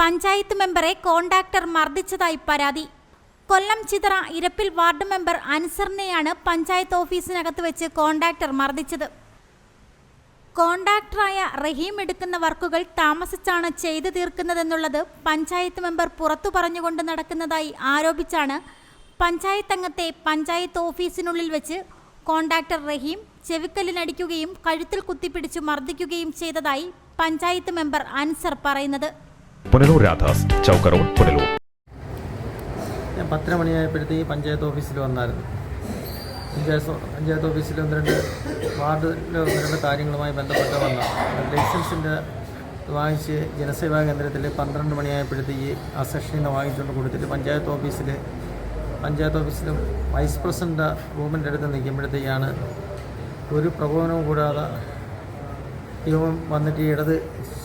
പഞ്ചായത്ത് മെമ്പറെ കോണ്ടാക്ടർ മർദ്ദിച്ചതായി പരാതി. കൊല്ലം ചിതറ ഇരപ്പിൽ വാർഡ് മെമ്പർ അൻസറിനെയാണ് പഞ്ചായത്ത് ഓഫീസിനകത്ത് വെച്ച് കോണ്ടാക്ടർ മർദ്ദിച്ചത്. കോണ്ടാക്ടറായ റഹീം എടുക്കുന്ന വർക്കുകൾ താമസിച്ചാണ് ചെയ്തു തീർക്കുന്നതെന്നുള്ളത് പഞ്ചായത്ത് മെമ്പർ പുറത്തു പറഞ്ഞുകൊണ്ട് നടക്കുന്നതായി ആരോപിച്ചാണ് പഞ്ചായത്ത് അംഗത്തെ പഞ്ചായത്ത് ഓഫീസിനുള്ളിൽ വെച്ച് കോണ്ടാക്ടർ റഹീം ചെവിക്കല്ലിനടിക്കുകയും കഴുത്തിൽ കുത്തിപ്പിടിച്ചു മർദ്ദിക്കുകയും ചെയ്തതായി പഞ്ചായത്ത് മെമ്പർ അൻസർ പറയുന്നത്. പുനലൂർ രാധാസ് ചൗക്ക് പുനലൂർ. ഞാൻ പത്തര മണിയായപ്പോഴത്തേക്ക് പഞ്ചായത്ത് ഓഫീസിൽ വന്നായിരുന്നു. പഞ്ചായത്ത് പഞ്ചായത്ത് ഓഫീസിൽ ഒന്ന് രണ്ട് വാർഡിലെ ഒന്ന് രണ്ട് കാര്യങ്ങളുമായി ബന്ധപ്പെട്ട് വന്ന ലൈസൻസിന്റെ വാങ്ങിച്ച് ജനസേവാ കേന്ദ്രത്തിൽ പന്ത്രണ്ട് മണിയായപ്പോഴത്തേക്ക് ആ സെഷനിൽ നിന്ന് വാങ്ങിച്ചുകൊണ്ട് കൊടുത്തിട്ട് പഞ്ചായത്ത് ഓഫീസിൽ പഞ്ചായത്ത് ഓഫീസിലും വൈസ് പ്രസിഡന്റ് റൂമിന്റെ അടുത്ത് നിൽക്കുമ്പോഴത്തേക്കാണ് ഒരു പ്രകോപനവും കൂടാതെ ഇവൻ വന്നിട്ട് ഇടത്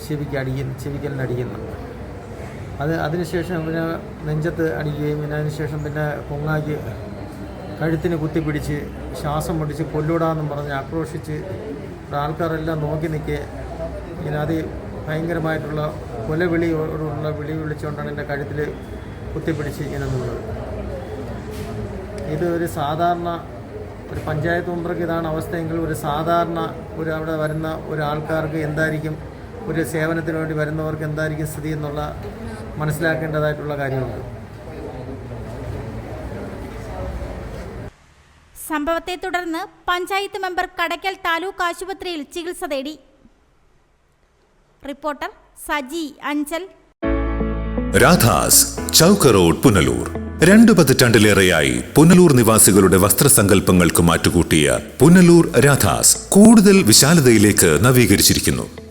ചെവിക്ക് അടിക്കുന്നു ചെവിക്കലിന് അടിക്കുന്നു അത് അതിനുശേഷം പിന്നെ നെഞ്ചത്ത് അടിക്കുകയും പിന്നെ അതിനുശേഷം പിന്നെ പൊങ്ങാക്കി കഴുത്തിന് കുത്തിപ്പിടിച്ച് ശ്വാസം പൊടിച്ച് കൊല്ലൂടാന്നും പറഞ്ഞ് ആക്രോശിച്ച് ആൾക്കാരെല്ലാം നോക്കി നിൽക്കുക ഇങ്ങനെ അത് ഭയങ്കരമായിട്ടുള്ള കൊലവിളിയോടുള്ള വിളി വിളിച്ചുകൊണ്ടാണ് എന്റെ കഴുത്തിൽ കുത്തിപ്പിടിച്ച് ഇങ്ങനെ നിന്നത്. ഇത് ഒരു സാധാരണ ഒരു പഞ്ചായത്ത് മെമ്പർക്ക് ഇതാണ് അവസ്ഥയെങ്കിൽ ഒരു സാധാരണ ഒരു അവിടെ വരുന്ന ഒരാൾക്കാർക്ക് എന്തായിരിക്കും ഒരു സേവനത്തിന് വേണ്ടി വരുന്നവർക്ക് എന്തായിരിക്കും സ്ഥിതി എന്നുള്ള മനസ്സിലാക്കേണ്ടതായിട്ടുള്ള കാര്യമുണ്ട് സംഭവത്തെ തുടർന്ന് പഞ്ചായത്ത് മെമ്പർ കടയ്ക്കൽ താലൂക്ക് ആശുപത്രിയിൽ ചികിത്സ തേടി. റിപ്പോർട്ടർ സജി അഞ്ചൽ. രാധാസ് ചൗക്ക റോഡ് പുനലൂർ. രണ്ടു പതിറ്റാണ്ടിലേറെയായി പുനലൂർ നിവാസികളുടെ വസ്ത്രസങ്കല്പങ്ങൾക്ക് മാറ്റുകൂട്ടിയ പുനലൂർ രാധാസ് കൂടുതൽ വിശാലതയിലേക്ക് നവീകരിച്ചിരിക്കുന്നു.